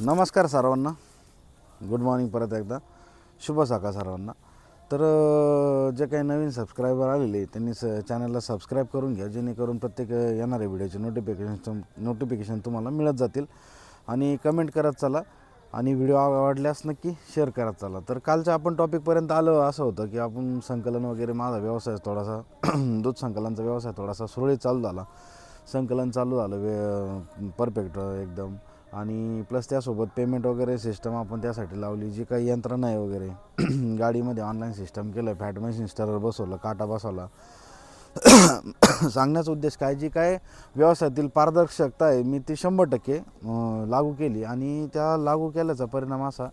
नमस्कार सर्वांना. Good morning परत एकदा. शुभ सकाळ सर्वांना. तर जे काही नवीन सबस्क्रायबर आलेले त्यांनी स चॅनलला सबस्क्राईब करून घ्या जेणेकरून प्रत्येक येणाऱ्या व्हिडिओचे नोटिफिकेशन नोटिफिकेशन तुम्हाला मिळत जातील. आणि कमेंट करत चला. आणि व्हिडिओ आवडल्यास नक्की शेअर करत चला. तर कालच्या आपण टॉपिकपर्यंत आलो असं होतं की आपण संकलन वगैरे माझा व्यवसाय थोडासा दूध संकलनचा व्यवसाय थोडासा सुरळीत चालू झाला. संकलन चालू झालं वे परफेक्ट एकदम. आणि प्लस त्यासोबत पेमेंट वगैरे सिस्टम आपण त्यासाठी लावली जी काही यंत्रणा आहे वगैरे. गाडीमध्ये ऑनलाईन सिस्टम केलं फॅट मशीन स्टरवर बसवलं काटा बसवला. सांगण्याचा उद्देश काय जी काय व्यवसायातील पारदर्शकता आहे मी ती शंभर टक्के लागू केली. आणि त्या लागू केल्याचा परिणाम असा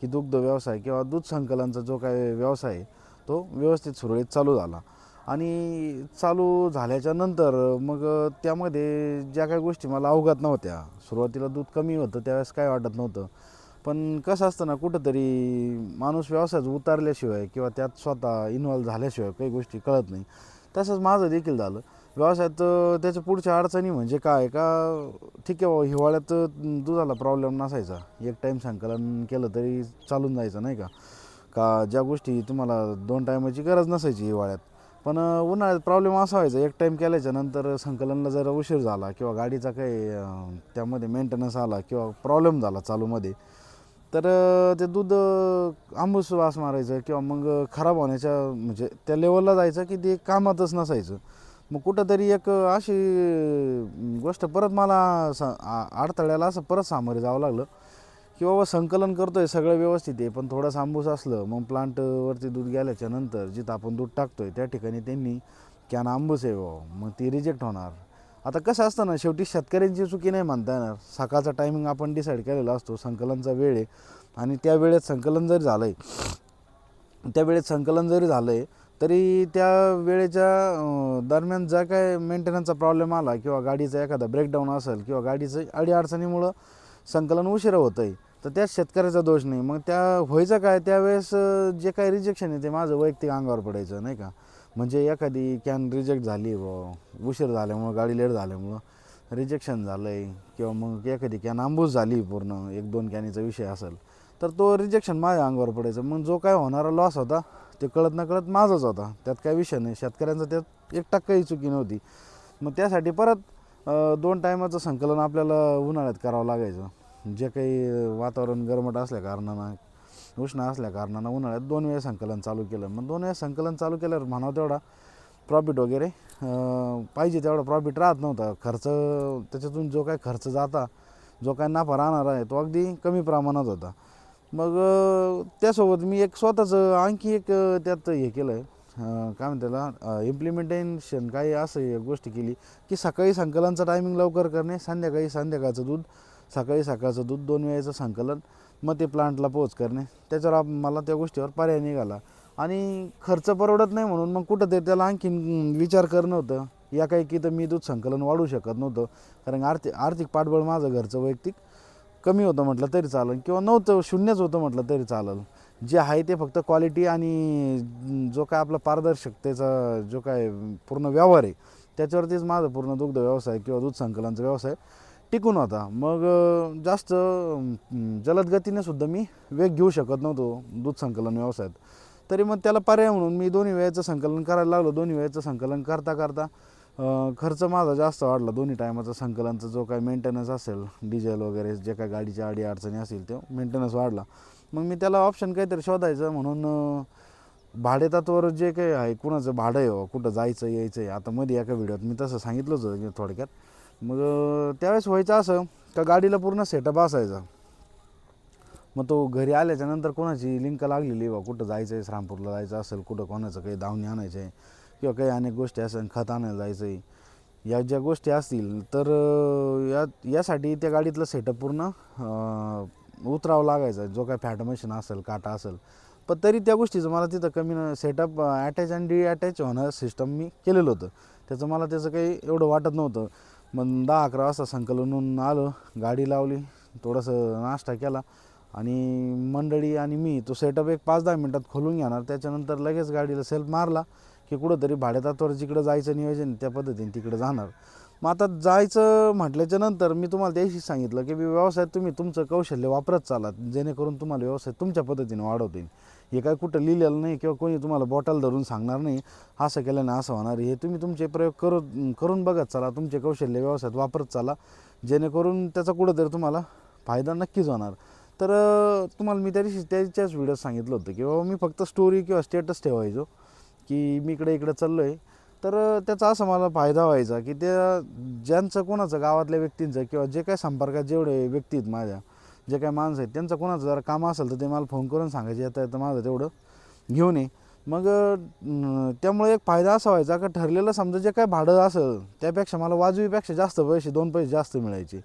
की दुग्ध व्यवसाय किंवा दूध संकलनचा जो काय व्यवसाय आहे तो व्यवस्थित सुरळीत चालू झाला. आणि चालू झाल्याच्यानंतर मग त्यामध्ये ज्या काही गोष्टी मला अवगत नव्हत्या सुरुवातीला दूध कमी होतं त्यावेळेस काय वाटत नव्हतं. पण कसं असतं ना कुठंतरी माणूस व्यवसायात उतारल्याशिवाय किंवा त्यात स्वतः इन्व्हॉल्व झाल्याशिवाय काही गोष्टी कळत नाही. तसंच माझं देखील झालं. व्यवसायात त्याच्या पुढच्या अडचणी म्हणजे काय का ठीक आहे हिवाळ्यात दुधाला प्रॉब्लेम नसायचा. एक टाईम संकलन केलं तरी चालून जायचं नाही का? का ज्या गोष्टी तुम्हाला दोन टायमाची गरज नसायची हिवाळ्यात? पण उन्हाळ्यात प्रॉब्लेम असा व्हायचा एक टाईम केल्याच्यानंतर संकलनला जरा उशीर झाला किंवा गाडीचा काही त्यामध्ये मेंटेनन्स आला किंवा प्रॉब्लेम झाला चालूमध्ये तर ते दूध आंबूस वास मारायचं किंवा मग खराब होण्याच्या म्हणजे त्या लेवलला जायचं की ते कामातच नसायचं. मग कुठंतरी एक अशी गोष्ट परत मला सा आ- अडथळ्याला असं परत सामोरे जावं लागलं. की बाबा संकलन करतोय सगळं व्यवस्थित आहे पण थोडंसं आंबूस असलं मग प्लांटवरती दूध गेल्याच्यानंतर जिथं आपण दूध टाकतोय त्या ठिकाणी त्यांनी कॅन आंबूस आहे बाबा मग ती रिजेक्ट होणार. आता कसं असतं ना शेवटी शेतकऱ्यांची चुकी नाही म्हणता येणार. सकाळचा टायमिंग आपण डिसाईड केलेला असतो संकलनचा वेळ आहे. आणि त्या वेळेत संकलन जरी झालं आहे त्या वेळेत संकलन जरी झालं आहे तरी त्या वेळेच्या दरम्यान ज्या काय मेंटेनन्सचा प्रॉब्लेम आला किंवा गाडीचा एखादा ब्रेकडाऊन असेल किंवा गाडीचं अडीअडचणीमुळं संकलन उशिरा होतं आहे तर त्यात शेतकऱ्याचा दोष नाही. मग त्या व्हायचं काय? त्यावेळेस जे काही रिजेक्शन आहे ते माझं वैयक्तिक अंगावर पडायचं नाही का? म्हणजे एखादी कॅन रिजेक्ट झाली व उशीर झाल्यामुळं गाडी लेट झाल्यामुळं रिजेक्शन झालं आहे किंवा मग एखादी कॅन आंबूस झाली पूर्ण एक दोन कॅनीचा विषय असेल तर तो रिजेक्शन माझ्या अंगावर पडायचं. मग जो काय होणारा लॉस होता ते कळत न कळत माझाच होता. त्यात काय विषय नाही. शेतकऱ्यांचा त्यात एक टक्काही चुकी नव्हती. मग त्यासाठी परत दोन टायमाचं संकलन आपल्याला उन्हाळ्यात करावं लागायचं. जे काही वातावरण गरमट असल्या कारणानं उष्ण असल्या कारणानं उन्हाळ्यात दोन वेळा संकलन चालू केलं. मग दोन वेळा संकलन चालू केल्यावर म्हणावं तेवढा प्रॉफिट वगैरे पाहिजे तेवढा प्रॉफिट राहत नव्हता. खर्च त्याच्यातून जो काय खर्च जाता जो काय नफा राहणार आहे तो अगदी कमी प्रमाणात होता. मग त्यासोबत मी एक स्वतःचं आणखी एक त्यात हे केलं आहे काय म्हणते त्याला इम्प्लिमेंटेशन काही असं गोष्टी केली की सकाळी संकलनचं टायमिंग लवकर करणे संध्याकाळी संध्याकाळचं दूध सकाळी सकाळचं दूध दोन वेळेचं संकलन मग ते प्लांटला पोच करणे. त्याच्यावर मला त्या गोष्टीवर पर्याय निघाला. आणि खर्च परवडत नाही म्हणून मग कुठं ते त्याला आणखीन विचार करणं होतं. या काही की तर मी दूध संकलन वाढू शकत नव्हतं. कारण आर्थिक आर्थिक पाठबळ माझं घरचं वैयक्तिक कमी होतं म्हटलं तरी चालेल. किंवा नव्हतं शून्यच होतं म्हटलं तरी चालेल. जे आहे ते फक्त क्वालिटी आणि जो काय आपला पारदर्शकतेचा जो काय पूर्ण व्यवहार आहे त्याच्यावरतीच माझं पूर्ण दुग्ध व्यवसाय किंवा दूध संकलनचा व्यवसाय टिकून होता. मग जास्त जलदगतीने जलद गतीने सुद्धा मी वेग घेऊ शकत नव्हतो दूध संकलन व्यवसायात. तरी मग त्याला पर्याय म्हणून मी दोन्ही वेळेचं संकलन करायला लागलो. दोन्ही वेळेचं संकलन करता करता खर्च माझा जास्त वाढला. दोन्ही टायमाचं संकलनचा जो काही मेंटेनन्स असेल डिझेल वगैरे जे काही गाडीच्या अडी अडचणी असतील तो मेंटेनन्स वाढला. मग मी त्याला ऑप्शन काहीतरी शोधायचं म्हणून अं, भाडेतत्वावर जे काही आहे कुणाचं भाडं आहे हो, कुठं जायचं यायचं आहे आता मध्ये एका व्हिडिओत मी तसं सांगितलंच होतं की थोडक्यात. मग त्यावेळेस व्हायचं असं का गाडीला पूर्ण सेटअप असायचा. मग तो घरी आल्याच्यानंतर कोणाची लिंक लागलेली बा? कुठं जायचं आहे श्रामपूरला जायचं असेल कुठं कोणाचं काही दावणी आणायचं आहे किंवा काही अनेक गोष्टी असेल खत आणायला जायचं आहे या ज्या गोष्टी असतील तर या यासाठी त्या गाडीतलं सेटअप पूर्ण उतरावं लागायचं. जो काय फॅट मशीन असेल काटा असेल. पण तरी त्या गोष्टीचं मला तिथं कमी सेटअप अटॅच आणि डी अटॅच होणं सिस्टम मी केलेलं होतं. त्याचं मला त्याचं काही एवढं वाटत नव्हतं. मग दहा अकरा वाजता संकलनून आलो गाडी लावली थोडंसं नाश्ता केला आणि मंडळी आणि मी तो सेटअप एक पाच दहा मिनटात खोलून घेणार. त्याच्यानंतर लगेच गाडीला सेल्फ मारला की कुठंतरी भाडेतात्वर जिकडं जायचं नियोजन त्या पद्धतीने तिकडं जाणार. मग आता जायचं म्हटल्याच्या नंतर मी तुम्हाला त्याशी सांगितलं की व्यवसायात तुम्ही तुमचं कौशल्य वापरत चालात जेणेकरून तुम्हाला व्यवसाय तुमच्या पद्धतीने वाढवतील हे काय कुठं लिहिलेलं नाही किंवा कोणी तुम्हाला बॉटल धरून सांगणार नाही असं केल्याने असं होणार हे तुम्ही तुमचे प्रयोग करून करून बघत चाला तुमचे कौशल्य व्यवसायात वापरत चाला. जेणेकरून त्याचा कुठंतरी तुम्हाला फायदा नक्कीच होणार. तर तुम्हाला मी त्या दिवशी त्याच्याच व्हिडिओ सांगितलं होतं की बाबा मी फक्त स्टोरी किंवा स्टेटस ठेवायचो की मी इकडे इकडे चाललो आहे तर त्याचा असा मला फायदा व्हायचा की त्या ज्यांचं कोणाचं गावातल्या व्यक्तींचं किंवा जे काय संपर्कात जेवढे व्यक्ती आहेत माझ्या जे काही माणसं आहेत त्यांचं कोणाचं जरा काम असेल तर ते मला फोन करून सांगायचे. येतं येतं माझं तेवढं घेऊन ये. मग त्यामुळे एक फायदा असा व्हायचा का ठरलेलं समजा जे काय भाडं असेल त्यापेक्षा मला वाजवीपेक्षा जास्त पैसे दोन पैसे जास्त मिळायचे.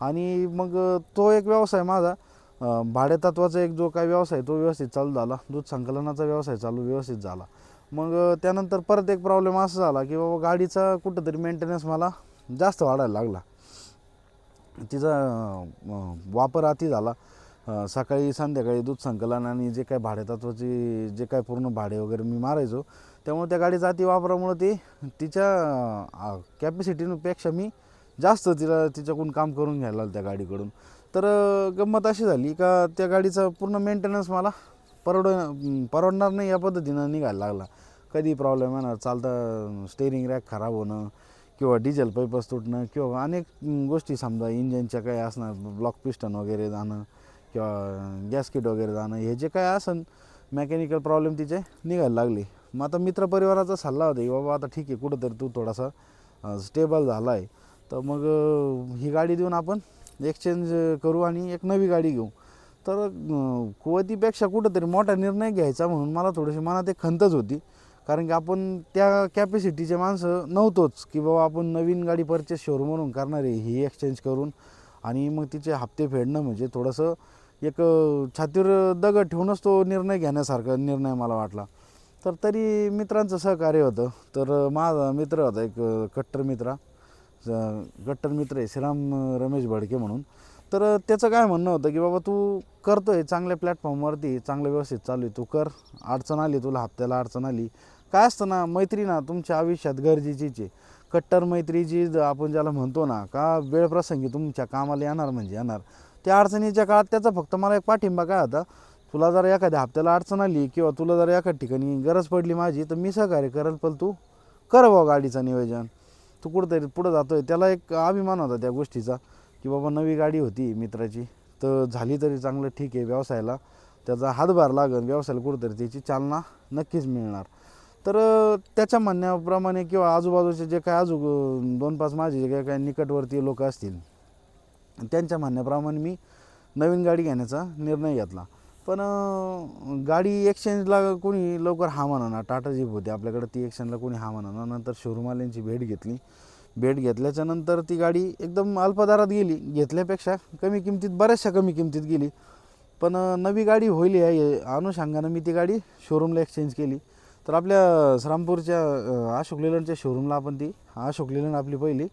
आणि मग तो एक व्यवसाय माझा. अं, भाडेतत्वाचा एक जो काय व्यवसाय तो व्यवस्थित चालू झाला. दूध संकलनाचा व्यवसाय चालू व्यवस्थित झाला. मग त्यानंतर परत एक प्रॉब्लेम असा झाला की बाबा गाडीचा कुठंतरी मेंटेनन्स मला जास्त वाढायला लागला. तिचा वापर अति झाला. सकाळी संध्याकाळी दूध संकलन आणि जे काय भाडेतत्वाची जे काय पूर्ण भाडे वगैरे मी मारायचो त्यामुळे त्या गाडीचा अति वापरामुळं ती तिच्या कॅपॅसिटीपेक्षा मी जास्त तिला तिच्याकडून काम करून घ्यायला लागलं त्या गाडीकडून. तर गंमत अशी झाली का त्या गाडीचा पूर्ण मेंटेनन्स मला परवड परवडणार नाही या पद्धतीनं निघायला लागला. कधी प्रॉब्लेम येणार? चालता स्टेरिंग रॅक खराब होणं किंवा डिझेल पाईपच तुटणं किंवा अनेक गोष्टी समजा इंजनच्या काही असणार ब्लॉक पिस्टन वगैरे जाणं किंवा गॅसकिट वगैरे जाणं हे जे काय असन मेकॅनिकल प्रॉब्लेम तिचे निघायला लागले. मग आता मित्रपरिवाराचा सल्ला होता की बाबा आता ठीक आहे कुठंतरी तू थोडासा स्टेबल झाला आहे तर मग ही गाडी देऊन आपण एक्सचेंज करू आणि एक नवी गाडी घेऊ. तर कुवतीपेक्षा कुठंतरी मोठा निर्णय घ्यायचा म्हणून मला थोडीशी मनात एक खंतच होती. कारण की आपण त्या कॅपॅसिटीचे माणसं नव्हतोच की बाबा आपण नवीन गाडी परचेस शोरूमवरून करणार आहे ही एक्सचेंज करून. आणि मग तिचे हप्ते फेडणं म्हणजे थोडंसं एक छातीवर दगड ठेवूनच तो निर्णय घेण्यासारखा निर्णय मला वाटला. तर तरी मित्रांचं सहकार्य होतं. तर माझा मित्र होता एक कट्टर मित्रा. कट्टर मित्र आहे श्रीराम रमेश भडके म्हणून. तर त्याचं काय म्हणणं होतं की बाबा तू करतोय चांगल्या प्लॅटफॉर्मवरती चांगलं व्यवस्थित चालू आहे तू कर. अडचण आली तुला हप्त्याला अडचण आली. काय असतं ना मैत्री ना तुमच्या आयुष्यात गरजेचीच आहे. कट्टर मैत्री जी आपण ज्याला म्हणतो ना का वेळप्रसंगी तुमच्या कामाला येणार म्हणजे येणार. त्या अडचणीच्या काळात त्याचा फक्त मला एक पाठिंबा काय होता तुला जर एखाद्या हप्त्याला अडचण आली किंवा तुला जर एखाद्या ठिकाणी गरज पडली माझी तर मी सहकार्य करेल पण तू कर बा गाडीचं नियोजन. तू कुठंतरी पुढं जातोय. त्याला एक अभिमान होता त्या गोष्टीचा की बाबा नवी गाडी होती मित्राची तर झाली तरी चांगलं ठीक आहे व्यवसायाला त्याचा हातभार लागेल व्यवसायाला कुठंतरी त्याची चालना नक्कीच मिळणार. तर त्याच्या म्हणण्याप्रमाणे किंवा आजूबाजूचे जे काय आजू दोन पाच माझे जे काय काय निकटवर्तीय लोक असतील त्यांच्या म्हणण्याप्रमाणे मी नवीन गाडी घेण्याचा निर्णय घेतला. पण गाडी एक्सचेंजला कोणी लवकर हा म्हणा टाटा जीप होती आपल्याकडे ती एक्सचेंजला कोणी हा म्हणा नंतर शोरूमवाल्यांची भेट घेतली. भेट घेतल्याच्या नंतर ती गाडी एकदम अल्पदारात गेली घेतल्यापेक्षा कमी किमतीत बऱ्याचशा कमी किमतीत गेली. पण नवी गाडी होईल या अनुषंगानं मी ती गाडी शोरूमला एक्सचेंज केली. तर आपल्या श्रामपूरच्या अशोक लेलंडच्या शोरूमला आपण ती अशोक लेलंड आपली पहिली.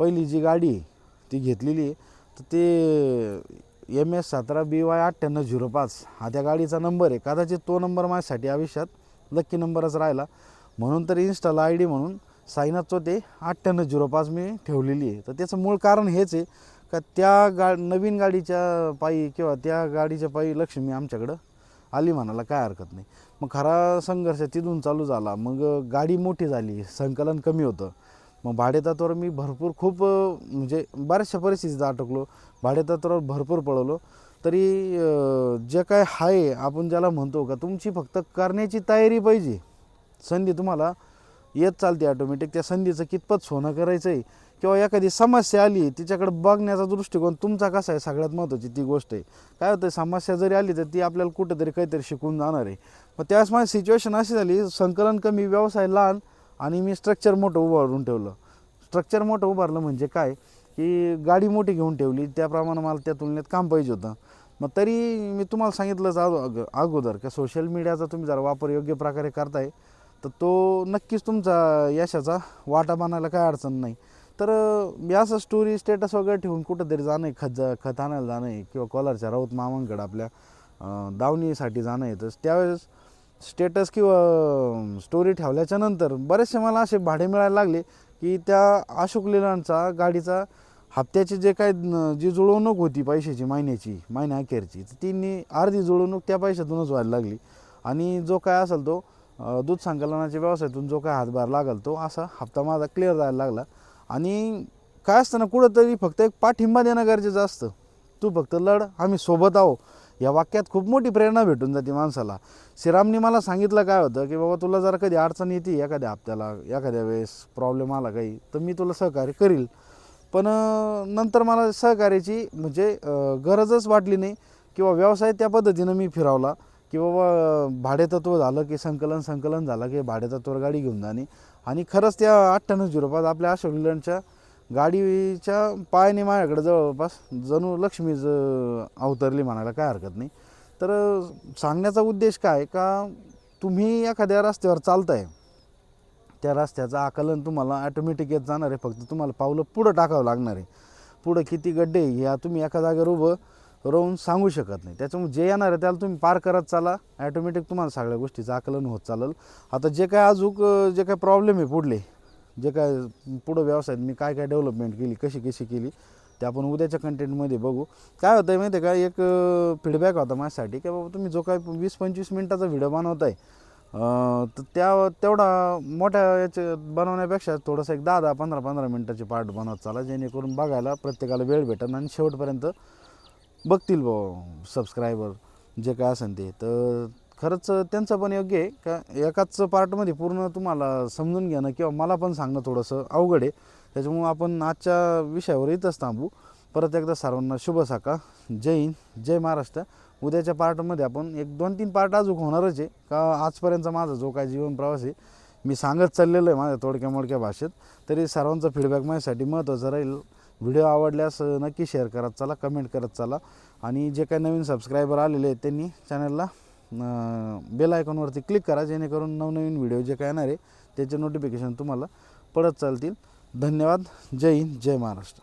पहिली जी गाडी आहे ती घेतलेली आहे. तर ते एम एस सतरा बी वाय अठ्ठ्याण्णव झिरो पाच. हा त्या गाडीचा नंबर आहे. कदाचित तो नंबर माझ्यासाठी आयुष्यात लक्की नंबरच राहिला. म्हणून तर इन्स्टाला आय डी म्हणून साईनाथचं ते अठ्ठ्याण्णव झिरो पाच मी ठेवलेली आहे. तर त्याचं मूळ कारण हेच आहे का त्या गा नवीन गाडीच्या पायी किंवा त्या गाडीच्या पायी लक्ष्मी आमच्याकडं आली म्हणाला काय हरकत नाही. मग खरा संघर्ष तिथून चालू झाला. मग गाडी मोठी झाली संकलन कमी होतं. मग भाडेतत्वावर मी भरपूर खूप म्हणजे बऱ्याचशा परिस्थितीत अटकलो. भाडेतत्वावर भरपूर पळवलो. तरी जे काय आहे आपण ज्याला म्हणतो का तुमची फक्त करण्याची तयारी पाहिजे. संधी तुम्हाला येत चालते ऑटोमॅटिक त्या संधीचं कितपत सोनं करायचं आहे किंवा एखादी समस्या आली तिच्याकडे बघण्याचा दृष्टिकोन तुमचा कसा आहे? सगळ्यात महत्त्वाची ती गोष्ट आहे. काय होतं समस्या जरी आली तर ती आपल्याला कुठेतरी काहीतरी शिकून जाणार आहे. मग त्यावेळेस माझी सिच्युएशन अशी झाली संकलन कमी व्यवसाय लहान आणि मी स्ट्रक्चर मोठं उभारून ठेवलं. स्ट्रक्चर मोठं उभारलं म्हणजे काय? की गाडी मोठी घेऊन ठेवली त्याप्रमाणे मला त्या तुलनेत काम पाहिजे होतं. मग तरी मी तुम्हाला सांगितलंच अगो- अग- अगोदर का सोशल मीडियाचा तुम्ही जर वापर योग्य प्रकारे करताय तर तो नक्कीच तुमचा यशाचा वाटा बनायला काय अडचण नाही. तर मी असं स्टोरी स्टेटस वगैरे ठेवून कुठंतरी जाणं आहे खत जा खत आणायला जाणं आहे किंवा कॉलरच्या राऊत मामांकडं आपल्या दावणीसाठी जाणं आहे. तर त्यावेळेस स्टेटस किंवा स्टोरी ठेवल्याच्या नंतर बरेचसे मला असे भाडे मिळायला लागले की त्या अशोक लेलांचा गाडीचा हप्त्याची जे काय जी जुळवणूक होती पैशाची महिन्याची महिन्या अखेरची तर ती अर्धी जुळवणूक त्या पैशातूनच व्हायला लागली. आणि जो काय असेल तो दूध संकलनाच्या व्यवसायातून जो काय हातभार लागल तो असा हप्ता माझा क्लिअर जायला लागला. आणि काय असतं ना कुठंतरी फक्त एक पाठिंबा देणं गरजेचं असतं. तू फक्त लढ आम्ही सोबत आहो या वाक्यात खूप मोठी प्रेरणा भेटून जाते माणसाला. श्रीरामने मला सांगितलं काय होतं की बाबा तुला जर कधी अडचण येते एखाद्या हप्त्याला एखाद्या वेळेस प्रॉब्लेम आला काही तर मी तुला सहकार्य करील. पण नंतर मला सहकार्याची म्हणजे गरजच वाटली नाही किंवा व्यवसाय त्या पद्धतीनं मी फिरावला की बाबा भाडेतत्व झालं की संकलन संकलन झालं की भाडेतत्वावर गाडी घेऊन जाणे. आणि खरंच त्या अठ्ठ्याण्णव झिरो पाच आपल्या अशोक लेलंडच्या गाडीच्या पायाने माझ्याकडे जवळपास जणू लक्ष्मीच अवतरली म्हणायला काय हरकत नाही. तर सांगण्याचा उद्देश काय का तुम्ही एखाद्या रस्त्यावर चालताय त्या रस्त्याचं आकलन तुम्हाला ॲटोमॅटिक येत जाणार आहे. फक्त तुम्हाला पावलं पुढं टाकावं लागणार आहे. पुढं किती गड्डे या ह्या तुम्ही एका जागेवर उभं राहून सांगू शकत नाही. त्याच्यामुळे जे येणार आहे त्याला तुम्ही पार करत चाला. ॲटोमॅटिक तुम्हाला सगळ्या गोष्टीचं आकलन होत चालेल. आता जे काय अजूक जे काय प्रॉब्लेम आहे पुढले जे काय पुढं व्यवसायात मी काय काय डेव्हलपमेंट केली कशी कशी केली ते आपण उद्याच्या कंटेंटमध्ये बघू. काय होतं आहे माहिती आहे का एक फीडबॅक होता माझ्यासाठी की बाबा तुम्ही जो काय वीस पंचवीस मिनटाचा व्हिडिओ बनवताय तर त्या तेवढा मोठ्या याचे बनवण्यापेक्षा थोडंसं एक दहा दहा पंधरा पंधरा मिनटाचे पार्ट बनवत चाला जेणेकरून बघायला प्रत्येकाला वेळ भेटेल आणि शेवटपर्यंत बघतील बा सबस्क्रायबर जे काय असेल ते. तर खरंच त्यांचं पण योग्य आहे. का एकाच पार्टमध्ये पूर्ण तुम्हाला समजून घेणं किंवा मला पण सांगणं थोडंसं अवघड आहे. त्याच्यामुळं आपण आजच्या विषयावर इथंच थांबू. परत एकदा सर्वांना शुभ साका जय हिंद जय महाराष्ट्र. उद्याच्या पार्टमध्ये आपण एक दोन तीन पार्ट अजून होणारच आहे. का आजपर्यंतचा माझा जो काय जीवन प्रवास आहे मी सांगत चाललेलो आहे माझ्या थोडक्या मोडक्या भाषेत. तरी सर्वांचा फीडबॅक माझ्यासाठी महत्त्वाचा राहील. व्हिडिओ आवडल्यास नक्की शेअर करत चला कमेंट करत चला. आणि जे काही नवीन सबस्क्रायबर आलेले आहेत त्यांनी चॅनलला बेल आयकॉनवरती क्लिक करा जेणेकरून नवनवीन व्हिडिओ जे काय येणार आहे त्याचे नोटिफिकेशन तुम्हाला पडत चालतील. धन्यवाद. जय हिंद जय महाराष्ट्र.